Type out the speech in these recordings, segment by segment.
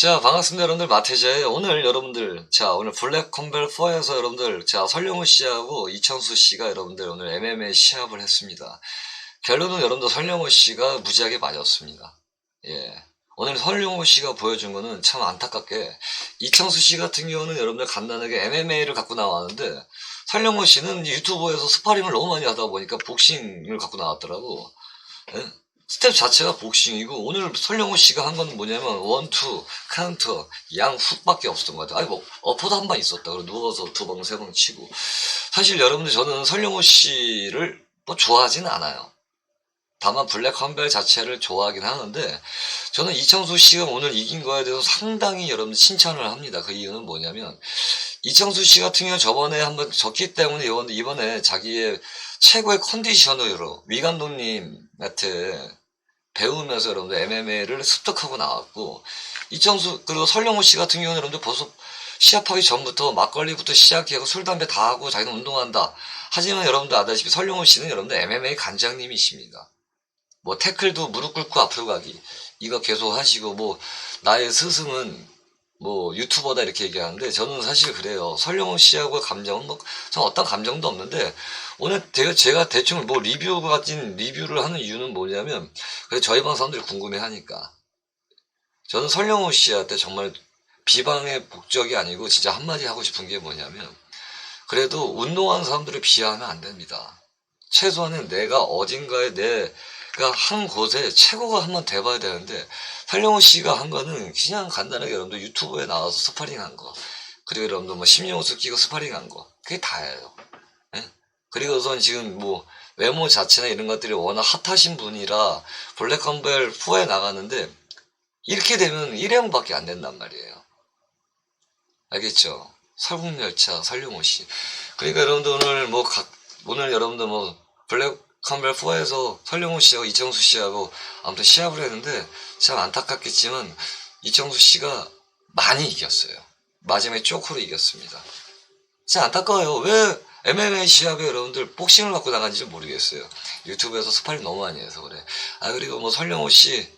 자, 반갑습니다. 여러분들. 마태자예요. 오늘 여러분들, 자, 오늘 블랙 컴벨 4에서 여러분들, 자, 설령우 씨하고 이창수 씨가 여러분들 오늘 MMA 시합을 했습니다. 결론은 여러분들 설령우 씨가 무지하게 맞았습니다. 예. 오늘 설령우 씨가 보여준 거는 참 안타깝게 이창수 씨 같은 경우는 여러분들 간단하게 MMA를 갖고 나왔는데 설령우 씨는 유튜브에서 스파링을 너무 많이 하다 보니까 복싱을 갖고 나왔더라고. 예? 스텝 자체가 복싱이고 오늘 설령호 씨가 한 거는 뭐냐면 원투 카운터 양 훅밖에 없었던 것 같아요. 아니 뭐 어퍼도 한번 있었다. 그리고 누워서 두번세번 치고 사실 여러분들 저는 설령호 씨를 뭐 좋아하진 않아요. 다만 블랙 컴벨 자체를 좋아하긴 하는데 저는 이창수 씨가 오늘 이긴 거에 대해서 상당히 여러분들 칭찬을 합니다. 그 이유는 뭐냐면 이창수 씨 같은 경우 저번에 한번 졌기 때문에 이번- 이번에 자기의 최고의 컨디셔너로 위 감독님한테 배우면서 여러분들 MMA를 습득하고 나왔고 이창수 그리고 설령호 씨 같은 경우는 여러분들 벌써 시합하기 전부터 막걸리부터 시작해서 술 담배 다 하고 자기는 운동한다. 하지만 여러분들 아다시피 설령호 씨는 여러분들 MMA 관장님이십니다. 뭐 태클도 무릎 꿇고 앞으로 가기 이거 계속 하시고 뭐 나의 스승은 뭐 유튜버다 이렇게 얘기하는데 저는 사실 그래요. 설령호 씨하고 감정은 뭐 전 어떤 감정도 없는데 오늘 제가, 제가 대충 뭐 리뷰 같은 리뷰를 하는 이유는 뭐냐면 그래 저희 방 사람들이 궁금해하니까 저는 설령호 씨한테 정말 비방의 목적이 아니고 진짜 한마디 하고 싶은 게 뭐냐면 그래도 운동하는 사람들을 비하하면 안 됩니다. 최소한은 내가 어딘가에 내가 한 곳에 최고가 한번 돼봐야 되는데 설령호 씨가 한 거는 그냥 간단하게 여러분들 유튜브에 나와서 스파링 한 거. 그리고 여러분들 뭐 심령수 끼고 스파링 한 거. 그게 다예요. 예? 그리고선 지금 뭐 외모 자체나 이런 것들이 워낙 핫하신 분이라 블랙컴벨 4에 나가는데 이렇게 되면 1회형밖에 안 된단 말이에요. 알겠죠? 설국열차 설령호 씨. 그러니까 여러분들 오늘 뭐 각, 오늘 여러분들 뭐 블랙컴벨 4에서 설령호 씨하고 이정수 씨하고 아무튼 시합을 했는데 참 안타깝겠지만 이정수 씨가 많이 이겼어요. 마지막에 쪼크로 이겼습니다. 진짜 안타까워요. 왜 MMA 시합에 여러분들 복싱을 갖고 나간지 모르겠어요. 유튜브에서 스파링 너무 많이 해서 그래. 아 그리고 뭐 설령호 씨.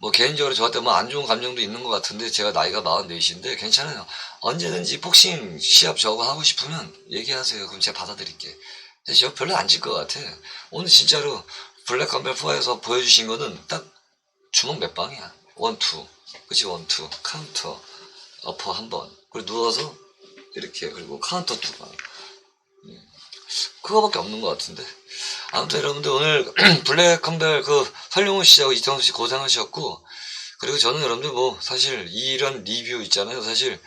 뭐 개인적으로 저한테 뭐 안 좋은 감정도 있는 것 같은데 제가 나이가 44인데 괜찮아요. 언제든지 복싱 시합 저거 하고 싶으면 얘기하세요. 그럼 제가. 근데 저 별로 안 질 것 같아. 오늘 진짜로 블랙 컴벨 4에서 보여주신 거는 딱 주먹 몇 방이야. 원 투. 그치 원 투. 카운터. 어퍼 한 번. 그리고 누워서 이렇게 그리고 카운터 두 방. 음. 그거밖에 없는 것 같은데. 아무튼 여러분들 오늘 블랙 컴벨 그 설용훈 씨하고 이창수 씨 고생하셨고 그리고 저는 여러분들 뭐 사실 이런 리뷰 있잖아요. 사실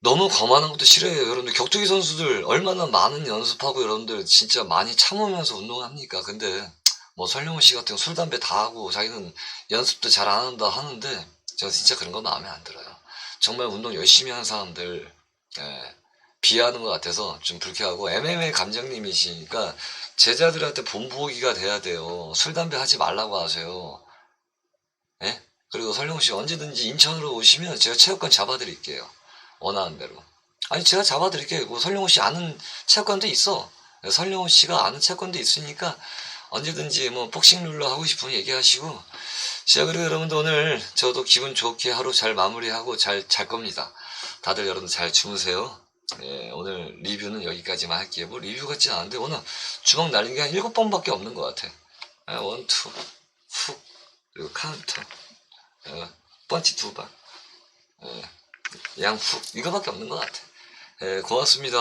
너무 거만한 것도 싫어해요. 여러분들 격투기 선수들 얼마나 많은 연습하고 여러분들 진짜 많이 참으면서 운동합니까? 근데 뭐 설용훈 씨 같은 술 담배 다 하고 자기는 연습도 잘 안 한다 하는데 저 진짜 그런 거 마음에 안 들어요. 정말 운동 열심히 하는 사람들 예, 비하하는 것 같아서 좀 불쾌하고 MMA 감정님이시니까 제자들한테 본보기가 돼야 돼요. 술 담배 하지 말라고 하세요. 예? 그리고 설령 씨 언제든지 인천으로 오시면 제가 체육관 잡아드릴게요. 원하는 대로. 아니 제가 잡아드릴게요. 뭐 설령호 씨 아는 체육관도 있어. 설령호 씨가 아는 체육관도 있으니까 언제든지 뭐 복싱 룰러 하고 싶으면 얘기하시고 자 그리고 여러분들 오늘 저도 기분 좋게 하루 잘 마무리하고 잘 잘 겁니다. 다들 여러분 잘 주무세요. 예, 오늘 리뷰는 여기까지만 할게요. 뭐 리뷰 같진 않은데 오늘 주먹 날린 게한 일곱 번밖에 없는 것 같아. 예, 원, 투, 훅, 그리고 카운터, 예, 펀치 두 방, 예, 양 훅 이거밖에 없는 것 같아. 예, 고맙습니다.